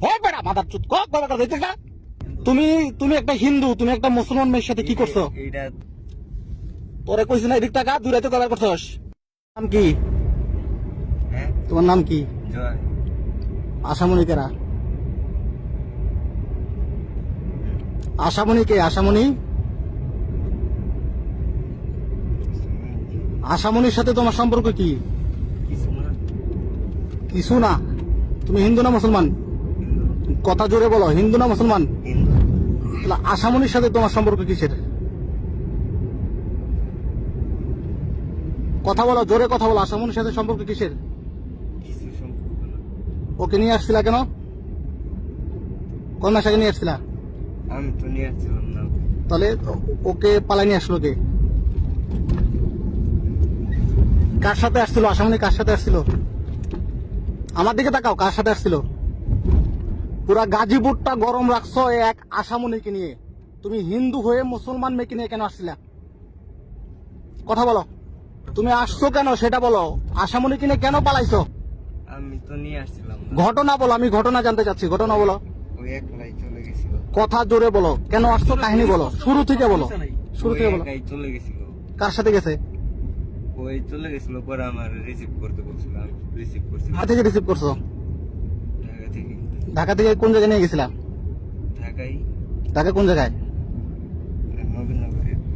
বেড়া মাথার চুত কক বাবা কথা দেখতে তুমি তুমি একটা হিন্দু তুমি একটা মুসলমান মেয়ের সাথে কি করছ? তোরে কইছি না এদিক টাকা দূরে তো করছস। নাম কি? হ্যাঁ? তোমার নাম কি? আশামণি কেরা? আশামণি কে? আশামণি? আশামণির সাথে তোমার সম্পর্ক কি? কিছু না। তুমি হিন্দু না মুসলমান? কথা জোরে বলো হিন্দু না মুসলমান? আশামণির সাথে তোমার সম্পর্ক কিসের? কথা বলো জোরে কথা বলো আশামণির সাথে সম্পর্ক কিসের? ওকে নিয়ে আসছিলা কেন? কোন মাস আগে নিয়ে আসছিলা? আমি তো নিয়ে আসছিলাম না। তাহলে ওকে পালাই নিয়ে আসলো কে? কার সাথে আসছিল? আসামনি কার সাথে আসছিল? আমার দিকে তাকাও কার সাথে আসছিল? পুরা গাজীপুরটা গরম রাখছো এক আসামনিকে নিয়ে। তুমি হিন্দু হয়ে মুসলমান মেয়েকে নিয়ে কেন আসছিলা? কথা বলো। তুমি আসছো কেন সেটা বলো। আসামনিকে নিয়ে কেন পালাইছো? আমি তো নিয়ে আসছিলাম ঘটনা বলো আমি ঘটনা জানতে চাচ্ছি। ঘটনা বলো। কথা জোরে বলো। কেন আসছো কাহিনী বলো। শুরু থেকে বলো। শুরু থেকে বলো। চলে গেছিল। কার সাথে গেছে? ওই চলে গেছিল পরে আমার রিসিভ করতে বলছিলাম। রিসিভ করছিলাম থেকে রিসিভ করছ? ঢাকা থেকে কোন জায়গায় নিয়ে গেছিলাম? ঢাকায় ঢাকা কোন জায়গায়?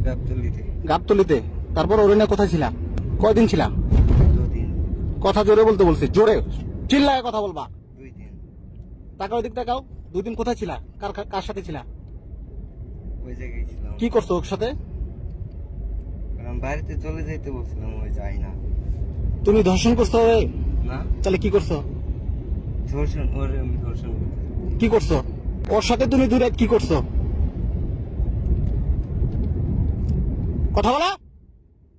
গাবতলিতে। গাবতলিতে। তারপর ওরিনা কোথায় ছিলাম? কয়দিন ছিলাম? কথা জোরে বলতে বলছি জোরে। চিল্লায় কথা বলবা। দুই দিন তাকাও এদিক তাকাও দুদিন কোথায় ছিলা? কার কার সাথে ছিলা? ওই জায়গায় ছিলাম। কি করছ ওর সাথে? বাড়িতে চলে যাইতে বলছিলাম ওই যাই না। তুমি ধর্ষণ করছ? না। তাহলে কি করছ? ধর্ষণ ওরে আমি ধর্ষণ কি করছ? ওর সাথে তুমি দূরে কি করছ? কথা বলা।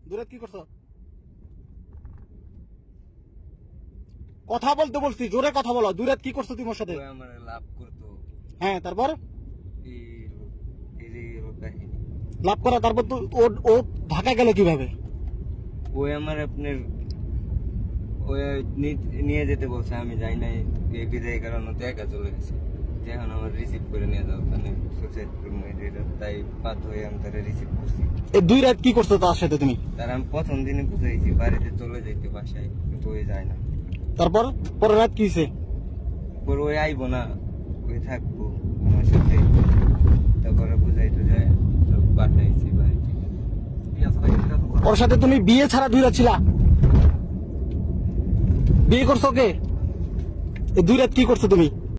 দূরে কি করছ? কথা বলতে বলছি জোরে কথা বলো। দূরে কি করছ তুমি ওর সাথে? আমার লাভ করতো। হ্যাঁ তারপর? লাভ করা তারপর তো ও ও ঢাকা গেল কীভাবে? ওই আমার আপনার নিয়ে যেতে বলছে আমি যাই নাই বিদায় কারণ তো একা চলে গেছে। যে এখন আমার রিসিভ করে নিয়ে যাও সুসাইড করব তাই বাধ্য হয়ে আমি তারা রিসিভ করছি। এই দুই রাত কি করছ তার সাথে তুমি? তার আমি প্রথম দিনে বুঝাইছি বাড়িতে চলে যাইতে বাসায় কিন্তু ওই যায় না। তারপর? পরের রাত কি হয়েছে পর ওই আইবো না ওই থাকব আমার সাথে। তারপরে বুঝাইতে যায় পাঠাইছি বাড়িতে। ওর সাথে তুমি বিয়ে ছাড়া দুই রাত ছিলা? বিয়ে করছ কে? দুই রাত কি করছ তুমি?